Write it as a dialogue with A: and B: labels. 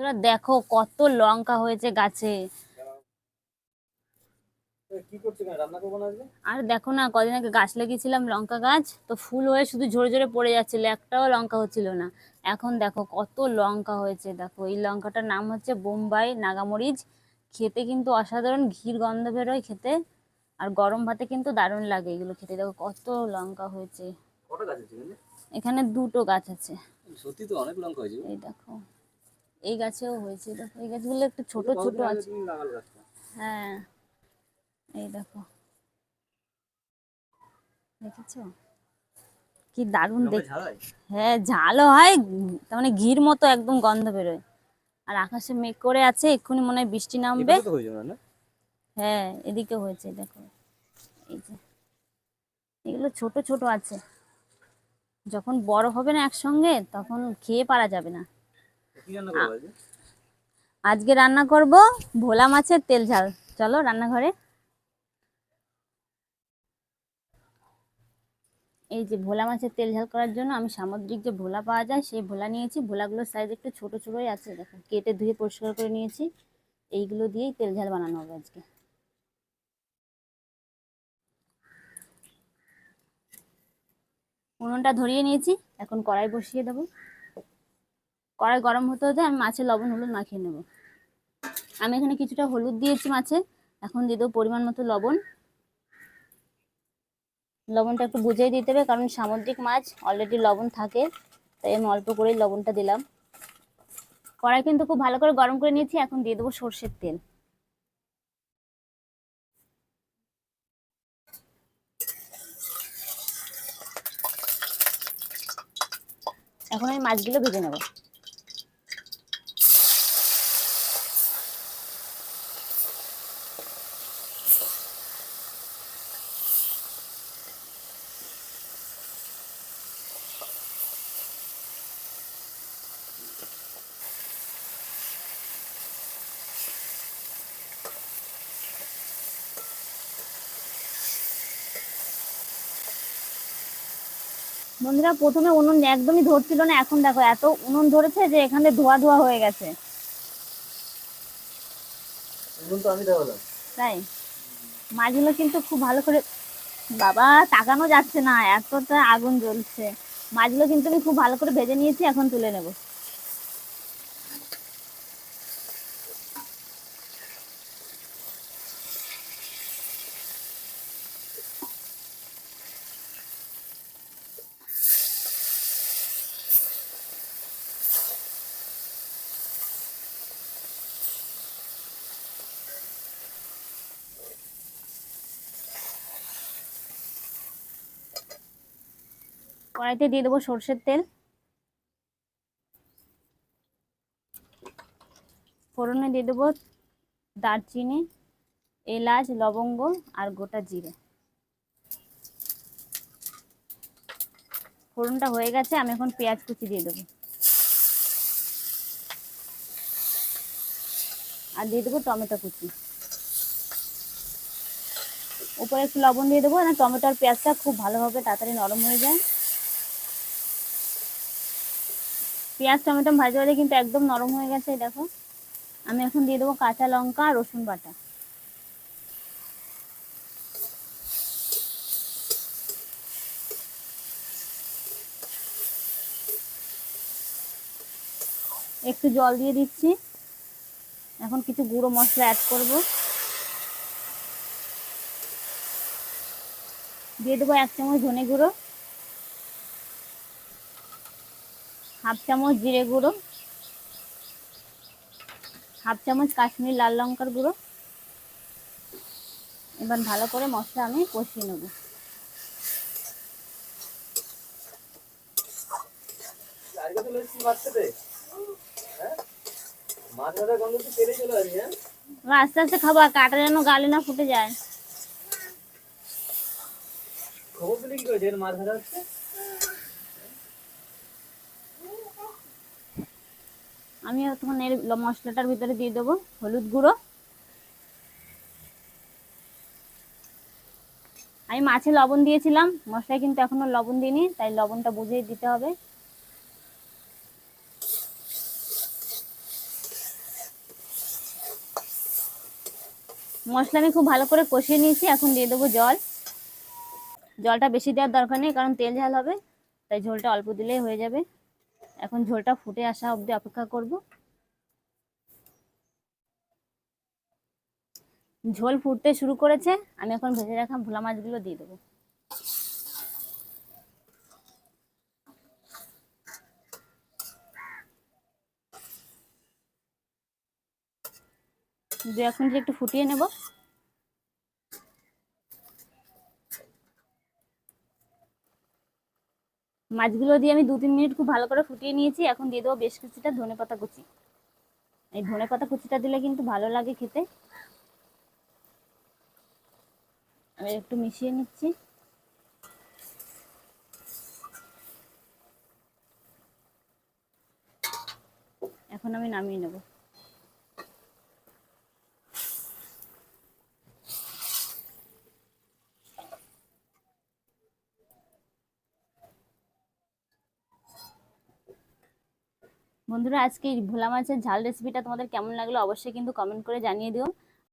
A: বন্ধুরা দেখো কত লঙ্কা হয়েছে গাছে। আর দেখো না কদিন আগে গাছ লাগিয়েছিলাম লঙ্কা গাছ তো ফুল হয়ে শুধু ঝরে ঝরে পড়ে যাচ্ছিল একটাও লঙ্কা হচ্ছিল না। এখন দেখো কত লঙ্কা হয়েছে দেখো। এই লঙ্কাটার নাম হচ্ছে বোম্বাই নাগামরিচ। খেতে কিন্তু অসাধারণ ঘির গন্ধ বেরোয় খেতে আর গরম ভাতে কিন্তু দারুণ লাগে এগুলো খেতে। দেখো কত লঙ্কা হয়েছে?
B: এখানে?
A: দুটো গাছ আছে।
B: সত্যি তো অনেক লঙ্কা হয়েছে
A: এই দেখো। এই গাছেও হয়েছে দেখো। এই গাছগুলো একটু ছোট ছোট আছে? হ্যাঁ। এই দেখো। দেখেছ? কি দারুণ
B: লঙ্কা
A: দেখ হ্যাঁ? ঝালও হয় তার মানে ঘির মতো একদম গন্ধ বেরোয়। আর আকাশে মেঘ করে আছে এক্ষুনি মনে হয় বৃষ্টি নামবে? হ্যাঁ এদিকে হয়েছে দেখো। এই যে। এগুলো ছোট ছোট আছে। যখন বড় হবে না একসঙ্গে তখন খেয়ে পারা যাবে না।
B: আজকে?
A: রান্না করব ভোলা মাছের তেল ঝাল। চলো রান্নাঘরে। এই যে ভোলা মাছের তেল ঝাল করার জন্য আমি সামুদ্রিক যে ভোলা পাওয়া যায় সেই ভোলা নিয়েছি। ভোলাগুলোর সাইজ একটু ছোট ছোটই আছে দেখো। কেটে ধুয়ে পরিষ্কার করে নিয়েছি। এইগুলো দিয়েই তেল ঝাল বানানো হবে আজকে। উনুনটা ধরিয়ে নিয়েছি। এখন কড়াই বসিয়ে দেবো। কড়াই গরম হতে হতে আমি মাছে লবণ, হলুদ মাখিয়ে নেব। আমি এখানে কিছুটা হলুদ দিয়েছি মাছে, এখন দিয়ে দেবো পরিমাণ মতো লবণ। লবণটা একটু বুঝেই দিতে হবে, কারণ সামুদ্রিক মাছ অলরেডি লবণ থাকে, তাই আমি অল্প করেই লবণটা দিলাম। কড়াই কিন্তু খুব ভালো করে গরম করে নিয়েছি, এখন দিয়ে দেবো সর্ষের তেল। এখন আমি মাছগুলো ভেজে নেব। বন্ধুরা প্রথমে উনুন একদমই ধরছিল না এখন দেখো এত উনুন ধরেছে যে এখানে ধোয়া ধোয়া হয়ে গেছে। তাই? মাছগুলো কিন্তু খুব ভালো করে বাবা তাকানো যাচ্ছে না এতটা আগুন জ্বলছে। মাছগুলো কিন্তু আমি খুব ভালো করে ভেজে নিয়েছি এখন তুলে নেব। কড়াইতে দিয়ে দেবো সর্ষের তেল। ফোড়নে দিয়ে দেবো দারচিনি, এলাচ, লবঙ্গ আর গোটা জিরে। ফোড়নটা হয়ে গেছে, আমি এখন পেঁয়াজ কুচি দিয়ে দেবো। আর দিয়ে দেবো টমেটো কুচি। উপরে একটু লবণ দিয়ে দেবো, না টমেটো আর পেঁয়াজটা খুব ভালোভাবে তাড়াতাড়ি নরম হয়ে যায়। পেঁয়াজ, টমেটো ভাজা ভাজা কিন্তু একদম নরম হয়ে গেছে, দেখো। আমি এখন দিয়ে দেবো কাঁচা লঙ্কা আর রসুন বাটা। একটু জল দিয়ে দিচ্ছি। এখন কিছু গুঁড়ো মশলা অ্যাড করব। দিয়ে দেবো এক চামচ ধনে গুঁড়ো। হাফ চামচ জিরে গুঁড়ো, হাফ চামচ কাশ্মীর লাল লঙ্কার গুঁড়ো। এবার ভালো করে মশলা আমি কষিয়ে নেব। আস্তে আস্তে খাব আর কাটা যেন গালে না ফুটে যায়।
B: খবর মাছ ভাজা হচ্ছে?
A: আমি তখন এর মশলাটার ভিতরে দিয়ে দেবো হলুদ গুঁড়ো। আমি মাছে লবণ দিয়েছিলাম, মশলায় কিন্তু এখনও লবণ দিইনি, তাই লবণটা বুঝিয়ে দিতে হবে। মশলা আমি খুব ভালো করে কষিয়ে নিয়েছি, এখন দিয়ে দেবো জল। জলটা বেশি দেওয়ার দরকার নেই, কারণ তেল ঝাল হবে, তাই ঝোলটা অল্প দিলেই হয়ে যাবে। এখন ঝোলটা ফুটে আসা অবধি অপেক্ষা করব। ঝোল ফুটতে শুরু করেছে, আমি এখন ভেজে রাখা ভোলা মাছগুলো দিয়ে দেবো। দু এক মিনিট একটু ফুটিয়ে নেব। মাছগুলো দিয়ে আমি দু তিন মিনিট খুব ভালো করে ফুটিয়ে নিয়েছি। এখন দিয়ে দেবো বেশ কিছুটা ধনে পাতা কুচি। এই ধনে পাতা কুচিটা দিলে কিন্তু ভালো লাগে খেতে। আমি একটু মিশিয়ে নিচ্ছি। এখন আমি নামিয়ে নেব। বন্ধুরা, আজকে ভোলা মাছের ঝাল রেসিপিটা তোমাদের কেমন লাগল অবশ্যই কিন্তু কমেন্ট করে জানিয়ে দিও।